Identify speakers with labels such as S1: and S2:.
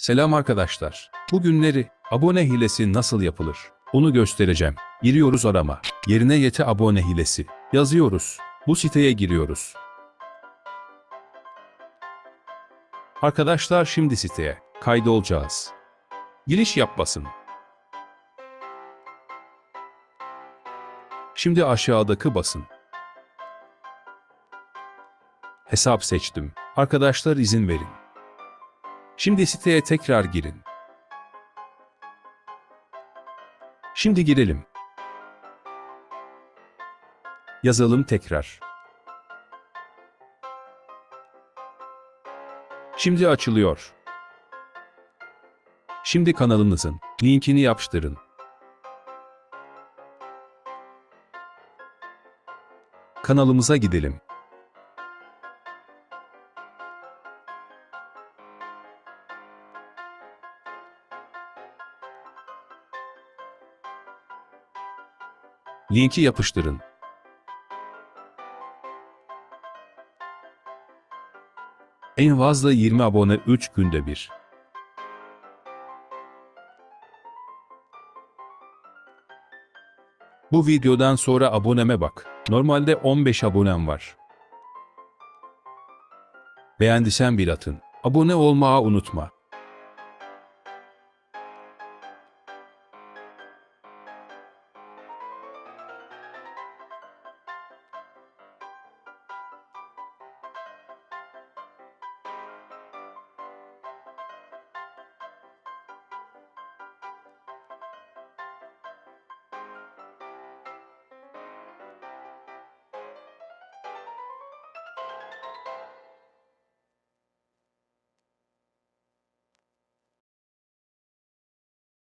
S1: Selam arkadaşlar. Bugünleri abone hilesi nasıl yapılır? Onu göstereceğim. Giriyoruz arama. Yerine yete abone hilesi. Yazıyoruz. Bu siteye giriyoruz. Arkadaşlar şimdi siteye kaydolacağız. Giriş yap basın. Şimdi aşağıdaki basın. Hesap seçtim. Arkadaşlar izin verin. Şimdi siteye tekrar girin. Şimdi girelim. Yazalım tekrar. Şimdi açılıyor. Şimdi kanalımızın linkini yapıştırın. Kanalımıza gidelim. Linki yapıştırın. En fazla 20 abone 3 günde bir. Bu videodan sonra aboneme bak. Normalde 15 abonem var. Beğendiysen bir atın. Abone olmayı unutma.